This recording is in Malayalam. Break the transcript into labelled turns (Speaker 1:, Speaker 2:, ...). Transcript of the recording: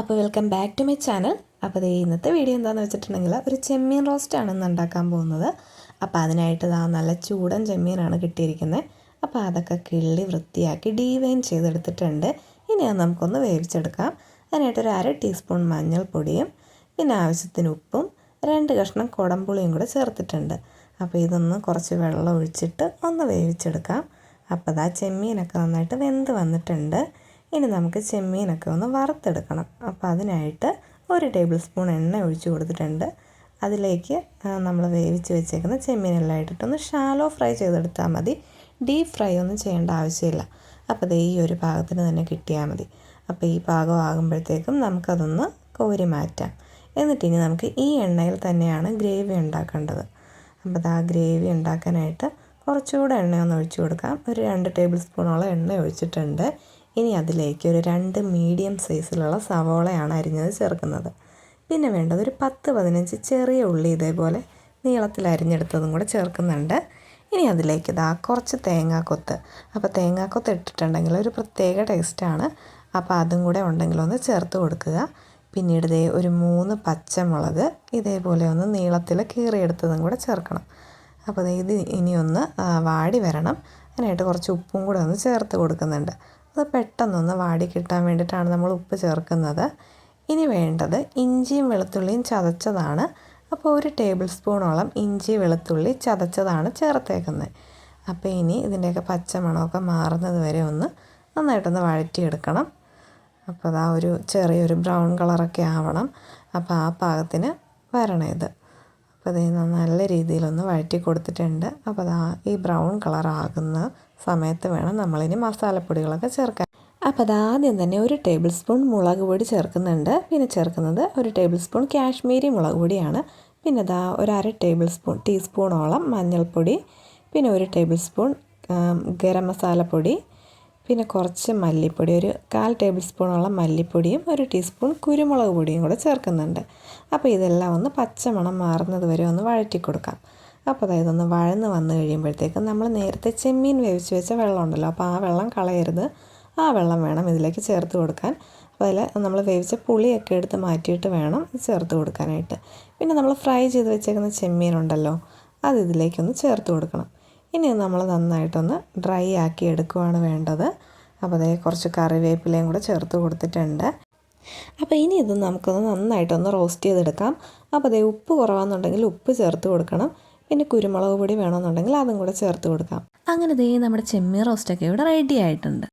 Speaker 1: അപ്പോൾ welcome back to my channel അപ്പോൾ ദേ ഇന്നത്തെ വീഡിയോ എന്താണെന്ന് വെച്ചിട്ടുണ്ടെങ്കിൽ ഒരു ചെമ്മീൻ റോസ്റ്റാണ് ഇന്ന് ഉണ്ടാക്കാൻ പോകുന്നത്. അപ്പോൾ അതിനായിട്ട് ഇതാ നല്ല ചൂടൻ ചെമ്മീനാണ് കിട്ടിയിരിക്കുന്നത് അപ്പോൾ അതൊക്കെ കിള്ളി വൃത്തിയാക്കി ഡീവൈൻ ചെയ്തെടുത്തിട്ടുണ്ട്. ഇനി അത് നമുക്കൊന്ന് വേവിച്ചെടുക്കാം. അതിനായിട്ട് ഒരു അര ടീസ്പൂൺ മഞ്ഞൾപ്പൊടിയും പിന്നെ ആവശ്യത്തിന് ഉപ്പും രണ്ട് കഷ്ണം കുടംപുളിയും കൂടെ ചേർത്തിട്ടുണ്ട്. അപ്പോൾ ഇതൊന്ന് കുറച്ച് വെള്ളം ഒഴിച്ചിട്ട് ഒന്ന് വേവിച്ചെടുക്കാം. അപ്പോൾ അതാ ചെമ്മീനൊക്കെ നന്നായിട്ട് വെന്ത് വന്നിട്ടുണ്ട്. ഇനി നമുക്ക് ചെമ്മീനൊക്കെ ഒന്ന് വറുത്തെടുക്കണം. അപ്പോൾ അതിനായിട്ട് ഒരു ടേബിൾ സ്പൂൺ എണ്ണ ഒഴിച്ച് കൊടുത്തിട്ടുണ്ട്. അതിലേക്ക് നമ്മൾ വേവിച്ച് വെച്ചേക്കുന്ന ചെമ്മീനെല്ലാം ഇട്ടിട്ടൊന്ന് ഷാലോ ഫ്രൈ ചെയ്തെടുത്താൽ മതി. ഡീപ്പ് ഫ്രൈ ഒന്നും ചെയ്യേണ്ട ആവശ്യമില്ല. അപ്പോൾ ഈ ഒരു പാകത്തിന് തന്നെ കിട്ടിയാൽ മതി. അപ്പോൾ ഈ പാകം ആകുമ്പോഴത്തേക്കും നമുക്കതൊന്ന് കോരി മാറ്റാം. എന്നിട്ട് ഇനി നമുക്ക് ഈ എണ്ണയിൽ തന്നെയാണ് ഗ്രേവി ഉണ്ടാക്കേണ്ടത്. അപ്പോൾ ആ ഗ്രേവി ഉണ്ടാക്കാനായിട്ട് കുറച്ചുകൂടെ എണ്ണ ഒന്ന് ഒഴിച്ചു കൊടുക്കാം. ഒരു രണ്ട് ടേബിൾ സ്പൂണോളം എണ്ണ ഒഴിച്ചിട്ടുണ്ട്. ഇനി അതിലേക്ക് ഒരു രണ്ട് മീഡിയം സൈസിലുള്ള സവോളയാണ് അരിഞ്ഞത് ചേർക്കുന്നത്. പിന്നെ വേണ്ടത് ഒരു പത്ത് പതിനഞ്ച് ചെറിയ ഉള്ളി ഇതേപോലെ നീളത്തിൽ അരിഞ്ഞെടുത്തതും കൂടെ ചേർക്കുന്നുണ്ട്. ഇനി അതിലേക്ക് ഇതാ കുറച്ച് തേങ്ങാക്കൊത്ത്. അപ്പോൾ തേങ്ങാക്കൊത്ത് ഇട്ടിട്ടുണ്ടെങ്കിൽ ഒരു പ്രത്യേക ടേസ്റ്റാണ് അപ്പോൾ അതും കൂടെ ഉണ്ടെങ്കിൽ ഒന്ന് ചേർത്ത് കൊടുക്കുക. പിന്നീട് ഇതേ ഒരു മൂന്ന് പച്ചമുളക് ഇതേപോലെ ഒന്ന് നീളത്തിൽ കീറിയെടുത്തതും കൂടെ ചേർക്കണം. അപ്പോൾ ഇത് ഇനിയൊന്ന് വാടി വരണം. അതിനായിട്ട് കുറച്ച് ഉപ്പും കൂടെ ഒന്ന് ചേർത്ത് കൊടുക്കുന്നുണ്ട്. അത് പെട്ടെന്നൊന്ന് വാടി കിട്ടാൻ വേണ്ടിയിട്ടാണ് നമ്മൾ ഉപ്പ് ചേർക്കുന്നത്. ഇനി വേണ്ടത് ഇഞ്ചിയും വെളുത്തുള്ളിയും ചതച്ചതാണ്. അപ്പോൾ ഒരു ടേബിൾ സ്പൂണോളം ഇഞ്ചി വെളുത്തുള്ളി ചതച്ചതാണ് ചേർത്തേക്കുന്നത്. അപ്പോൾ ഇനി ഇതിന്റെയൊക്കെ പച്ചമണമൊക്കെ മാറുന്നത് വരെ ഒന്ന് നന്നായിട്ടൊന്ന് വഴറ്റിയെടുക്കണം. അപ്പോൾ അതാ ഒരു ചെറിയൊരു ബ്രൗൺ കളറൊക്കെ ആവണം. അപ്പോൾ ആ പാകത്തിന് വരണം ഇത്. അപ്പോൾ ഇത് നല്ല രീതിയിലൊന്ന് വഴറ്റി കൊടുത്തിട്ടുണ്ട്. അപ്പോൾ അതാ ഈ ബ്രൗൺ കളർ ആകുന്ന സമയത്ത് വേണം നമ്മളിനി മസാലപ്പൊടികളൊക്കെ ചേർക്കാൻ. അപ്പോൾ അതാദ്യം തന്നെ ഒരു ടേബിൾ സ്പൂൺ മുളക് പൊടി ചേർക്കുന്നുണ്ട്. പിന്നെ ചേർക്കുന്നത് ഒരു ടേബിൾ സ്പൂൺ കാശ്മീരി മുളക് പൊടിയാണ്. പിന്നെ ഇതാ ഒരു അര ടേബിൾ സ്പൂൺ ടീസ്പൂണോളം മഞ്ഞൾപ്പൊടി. പിന്നെ ഒരു ടേബിൾ സ്പൂൺ ഗരം മസാലപ്പൊടി. പിന്നെ കുറച്ച് മല്ലിപ്പൊടി ഒരു കാൽ ടേബിൾ സ്പൂണോളം മല്ലിപ്പൊടിയും ഒരു ടീസ്പൂൺ കുരുമുളക് പൊടിയും കൂടെ ചേർക്കുന്നുണ്ട്. അപ്പോൾ ഇതെല്ലാം ഒന്ന് പച്ചമണം മാറുന്നത് വരെ ഒന്ന് വഴറ്റി കൊടുക്കാം അപ്പോൾ അതായത് ഒന്ന് വഴന്ന് വന്നു കഴിയുമ്പോഴത്തേക്കും നമ്മൾ നേരത്തെ ചെമ്മീൻ വേവിച്ച് വെച്ച വെള്ളം ഉണ്ടല്ലോ അപ്പോൾ ആ വെള്ളം കളയരുത്. ആ വെള്ളം വേണം ഇതിലേക്ക് ചേർത്ത് കൊടുക്കാൻ. അപ്പോൾ അതിൽ നമ്മൾ വേവിച്ച പുളിയൊക്കെ എടുത്ത് മാറ്റിയിട്ട് വേണം ചേർത്ത് കൊടുക്കാനായിട്ട്. പിന്നെ നമ്മൾ ഫ്രൈ ചെയ്ത് വെച്ചേക്കുന്ന ചെമ്മീൻ ഉണ്ടല്ലോ അത് ഇതിലേക്കൊന്ന് ചേർത്ത് കൊടുക്കണം. ഇനി നമ്മൾ നന്നായിട്ടൊന്ന് ഡ്രൈ ആക്കി എടുക്കുവാണ് വേണ്ടത്. അപ്പോൾ അതേ കുറച്ച് കറിവേപ്പിലയും കൂടെ ചേർത്ത് കൊടുത്തിട്ടുണ്ട്. അപ്പോൾ ഇനി ഇത് നമുക്കൊന്ന് നന്നായിട്ടൊന്ന് റോസ്റ്റ് ചെയ്തെടുക്കാം. അപ്പോൾ അതേ ഉപ്പ് കുറവാണെന്നുണ്ടെങ്കിൽ ഉപ്പ് ചേർത്ത് കൊടുക്കണം. പിന്നെ കുരുമുളക് പൊടി വേണമെന്നുണ്ടെങ്കിൽ അതും കൂടെ ചേർത്ത് കൊടുക്കാം. അങ്ങനെ ദേ നമ്മുടെ ചെമ്മീൻ റോസ്റ്റൊക്കെ ഇവിടെ റെഡി ആയിട്ടുണ്ട്.